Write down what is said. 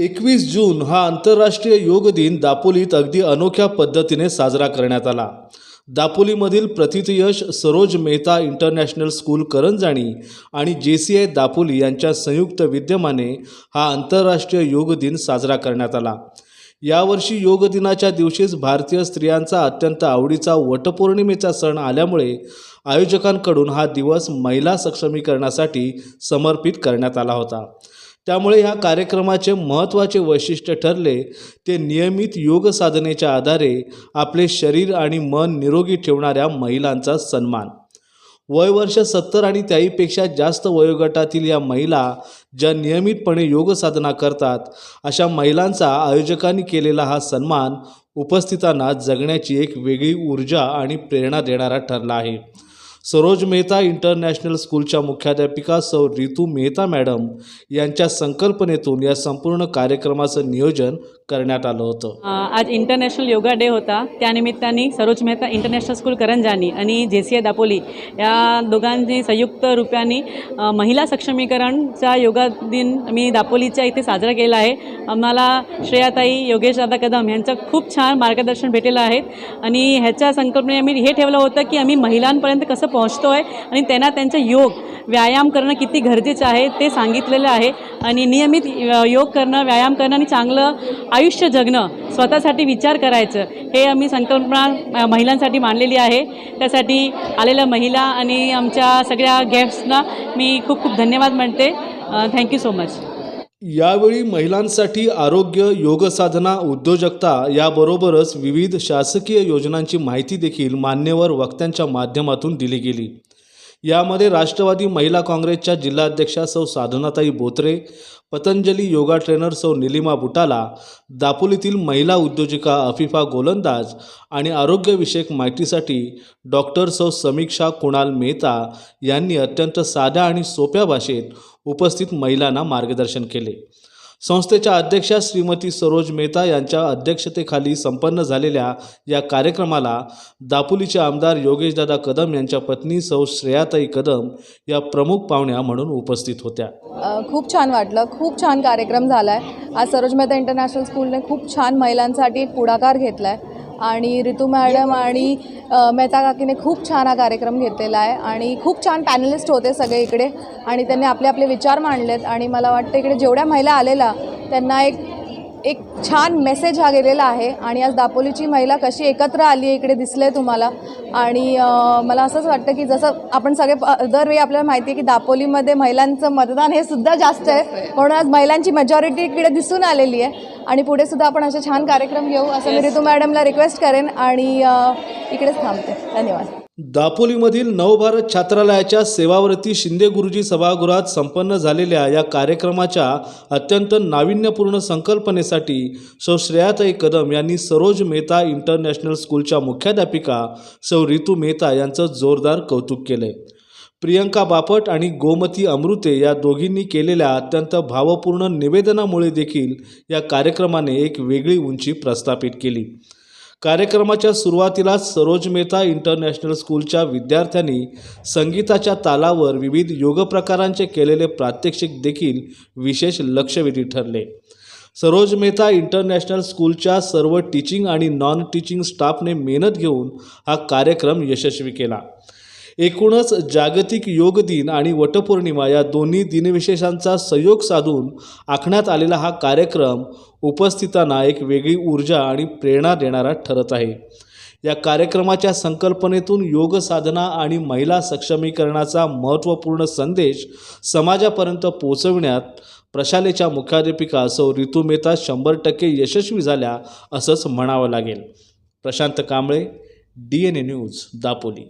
एकवीस जून हा आंतरराष्ट्रीय योग दिन दापोलीत अगदी अनोख्या पद्धतीने साजरा करण्यात आला. दापोलीमधील प्रतिथयश सरोज मेहता इंटरनॅशनल स्कूल करंजाणी आणि जे सी आय दापोली यांच्या संयुक्त विद्यमाने हा आंतरराष्ट्रीय योग दिन साजरा करण्यात आला. यावर्षी योग दिनाच्या दिवशीच भारतीय स्त्रियांचा अत्यंत आवडीचा वटपौर्णिमेचा सण आल्यामुळे आयोजकांकडून हा दिवस महिला सक्षमीकरणासाठी समर्पित करण्यात आला होता. त्यामुळे ह्या कार्यक्रमाचे महत्त्वाचे वैशिष्ट्य ठरले ते नियमित योग साधनेच्या आधारे आपले शरीर आणि मन निरोगी ठेवणाऱ्या महिलांचा सन्मान. वयवर्ष सत्तर आणि त्याहीपेक्षा जास्त वयोगटातील या महिला ज्या नियमितपणे योग साधना करतात अशा महिलांचा आयोजकांनी केलेला हा सन्मान उपस्थितांना जगण्याची एक वेगळी ऊर्जा आणि प्रेरणा देणारा ठरला आहे. सरोज मेहता इंटरनॅशनल स्कूलच्या मुख्याध्यापिका सौ रितू मेहता मॅडम यांच्या संकल्पनेतून या संपूर्ण कार्यक्रमाचं नियोजन करण्यात आलं होतं. आज इंटरनॅशनल योगा डे होता. त्यानिमित्ताने सरोज मेहता इंटरनॅशनल स्कूल करंजानी आणि जे सी आय दापोली या दोघांनी संयुक्त रूपाने महिला सक्षमीकरणचा योगा दिन मी दापोलीच्या इथे साजरा केला आहे. आम्हाला श्रेयाताई योगेश दादा कदम यांचं खूप छान मार्गदर्शन भेटलेलं आहे. आणि ह्याच्या संकल्पने आम्ही हे ठेवलं होतं की आम्ही महिलांपर्यंत कसं पोहोचतो आहे आणि त्यांना त्यांचा योग व्यायाम करणं किती गरजेचं आहे ते सांगितलेलं आहे. आणि नियमित योग करणं व्यायाम करणं आणि चांगलं आयुष्य जगणं स्वतःसाठी विचार करायचं हे आम्ही संकल्पना महिलांसाठी मांडलेली आहे. त्यासाठी आलेल्या महिला आणि आमच्या सगळ्या गेस्टना मी खूप खूप धन्यवाद म्हणते थँक्यू सो मच यावेळी महिलांसाठी आरोग्य योगसाधना उद्योजकता याबरोबरच विविध शासकीय योजनांची माहिती देखील मान्यवर वक्त्यांच्या माध्यमातून दिली गेली. यामध्ये राष्ट्रवादी महिला काँग्रेसच्या जिल्हाध्यक्षा सौ साधनाताई बोत्रे पतंजली योगा ट्रेनर सौ निलिमा बुटाला दापोलीतील महिला उद्योजिका अफिफा गोलंदाज आणि आरोग्यविषयक माहितीसाठी डॉक्टर सौ समीक्षा कुणाल मेहता यांनी अत्यंत साध्या आणि सोप्या भाषेत उपस्थित महिलांना मार्गदर्शन केले. संस्थेच्या अध्यक्षा श्रीमती सरोज मेहता यांच्या अध्यक्षतेखाली संपन्न झालेल्या या कार्यक्रमाला दापोलीचे आमदार योगेशदादा कदम यांच्या पत्नी सौ श्रेयाताई कदम या प्रमुख पाहुण्या म्हणून उपस्थित होत्या. खूप छान वाटलं. खूप छान कार्यक्रम झाला आहे आज सरोज मेहता इंटरनॅशनल स्कूलने खूप छान महिलांसाठी एक पुढाकार घेतला आहे आणि रितू मॅडम आणि मेहता काकीने खूप छान हा कार्यक्रम घेतलेला आहे आणि खूप छान पॅनलिस्ट होते सगळे इकडे आणि त्यांनी आपले आपले विचार मांडलेत आणि मला वाटतं इकडे जेवढ्या महिला आलेल्या त्यांना एक एक छान मेसेज हा गेलेला आहे. आणि आज दापोलीची महिला कशी एकत्र आली आहे इकडे दिसले तुम्हाला. आणि मला असंच वाटतं की जसं आपण सगळे दरवेळी आपल्याला माहिती आहे की दापोलीमध्ये महिलांचं मतदान हे सुद्धा जास्त आहे. म्हणून आज महिलांची मेजॉरिटी इकडे दिसून आलेली आहे. आणि पुढे सुद्धा आपण असे छान कार्यक्रम घेऊ असं मी ऋतू मॅडमला रिक्वेस्ट करेन. आणि इकडेच थांबते. धन्यवाद. दापोलीमधील नवभारत छात्रालयाच्या सेवाव्रती शिंदे गुरुजी सभागृहात संपन्न झालेल्या या कार्यक्रमाच्या अत्यंत नाविन्यपूर्ण संकल्पनेसाठी सौ श्रेयाताई कदम यांनी सरोज मेहता इंटरनॅशनल स्कूलच्या मुख्याध्यापिका सौ रितू मेहता यांचं जोरदार कौतुक केलंय. प्रियंका बापट आणि गोमती अमृते या दोघींनी केलेल्या अत्यंत भावपूर्ण निवेदनामुळे देखील या कार्यक्रमाने एक वेगळी उंची प्रस्थापित केली. कार्यक्रमाच्या सुरुवातीलाच सरोज मेहता इंटरनॅशनल स्कूलच्या विद्यार्थ्यांनी संगीताच्या तालावर विविध योग प्रकारांचे केलेले प्रात्यक्षिक देखील विशेष लक्षवेधी ठरले. सरोज मेहता इंटरनॅशनल स्कूलच्या सर्व टीचिंग आणि नॉन टीचिंग स्टाफने मेहनत घेऊन हा कार्यक्रम यशस्वी केला. एकूणच जागतिक योग दिन आणि वटपौर्णिमा या दोन्ही दिनविशेषांचा संयोग साधून आखण्यात आलेला हा कार्यक्रम उपस्थितांना एक वेगळी ऊर्जा आणि प्रेरणा देणारा ठरत आहे. या कार्यक्रमाच्या संकल्पनेतून योग साधना आणि महिला सक्षमीकरणाचा महत्त्वपूर्ण संदेश समाजापर्यंत पोचविण्यात प्रशालेच्या मुख्याध्यापिका सौ ऋतू मेहता शंभर टक्के यशस्वी झाल्या असंच म्हणावं लागेल. Prashant Kamble D N A news Dapoli.